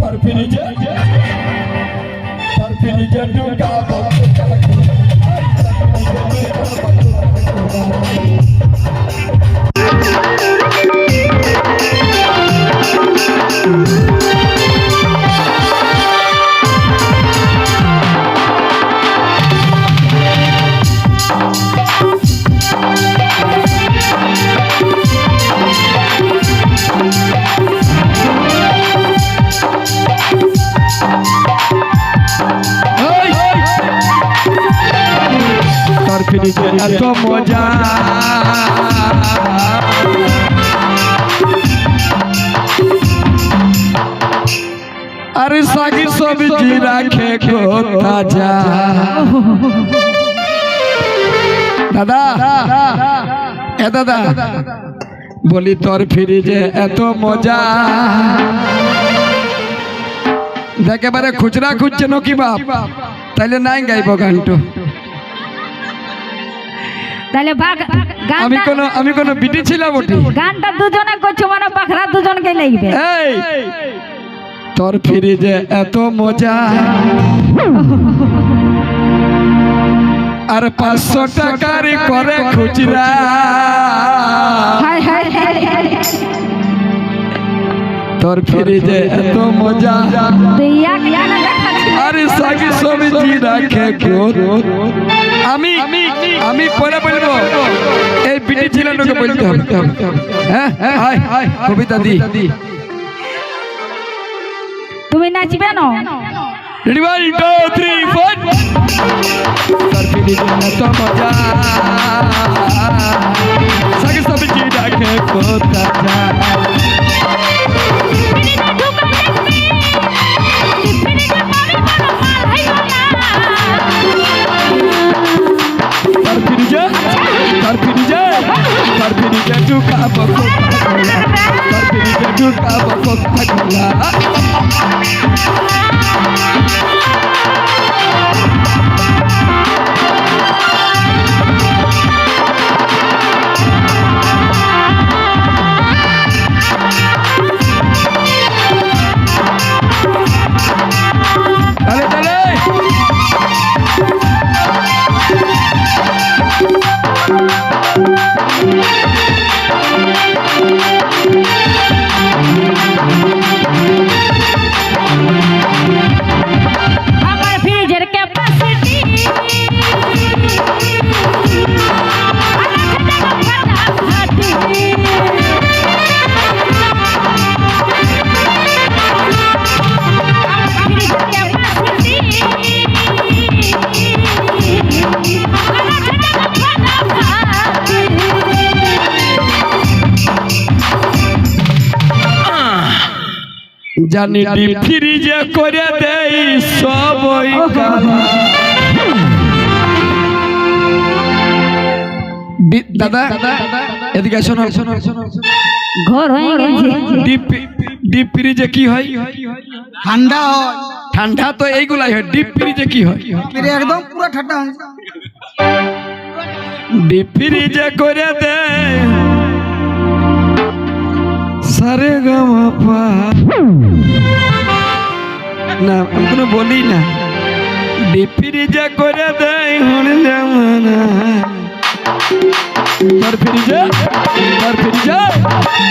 Parpini Jadu Parpini Jadu Gaba ফিরিতে এত মজা আরে শাকি সবজি রাখে তাজা দাদা এ দাদা বলি তোর ফ্রিজে এত মজা। একেবারে খুচরা খুঁজছে নাকি বাপ। তাইলে নাই গাইব গানটো। তাহলে বাঘ আমি কোনো আমি কোনো বিটি ছিলাম ওটি? গানটা দুজনে করছ মানে পাখরা দুজনকে লাগবে। এই! তোর ফ্রিজে এত মজা। আর পাঁচশো টাকার করে খুচরা। তোর ফ্রিজে এত মজা। আরে সাকি সবজি রাখে গো আমি আমি পরে বলব এই বিটি ছিলেন ওকে বলতে হবে। হ্যাঁ হ্যাঁ হাই হাই কবিতা দি। তুমি নাচবে না ready one two three four তোর ফ্রিজে এত মজা। সাকি সবজি গো তাজা তার ফিরিজে জানি ফ্রিজে করে দেই সব ওই দাদা এদিকে শোনো। শোনো শোনো ঘর হয়ে গেছে। ডিপ ডিপ ফ্রিজে কি হয়? ঠান্ডা হয়। ঠান্ডা তো এইগুলাই হয়। ডিপ ফ্রিজে কি হয়? একদম পুরো ঠান্ডা হয়। ডিপ ফ্রিজে করে দে সারে গামা না আমি কোনো বলি না। ডিপ ফ্রিজে করে দে হন জামানা তার ফ্রিজে তার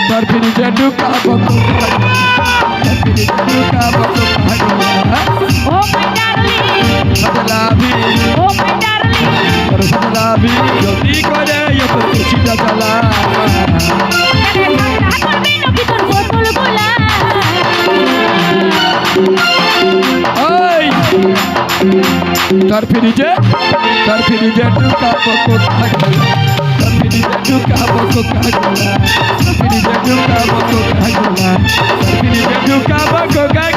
তার ফ্রিজে ঢুকাবো তার ফ্রিজে ঢুকাবো ও মাই ডার্লিং। বদলাবি ও তার ফিরিজে তার ফিরিজে ঢুকাবো কোথা গেলা তার ফিরিজে ঢুকাবো কোথা গেলা তার ফিরিজে ঢুকাবো কোথা গেলা তার ফিরিজে ঢুকাবো কোথা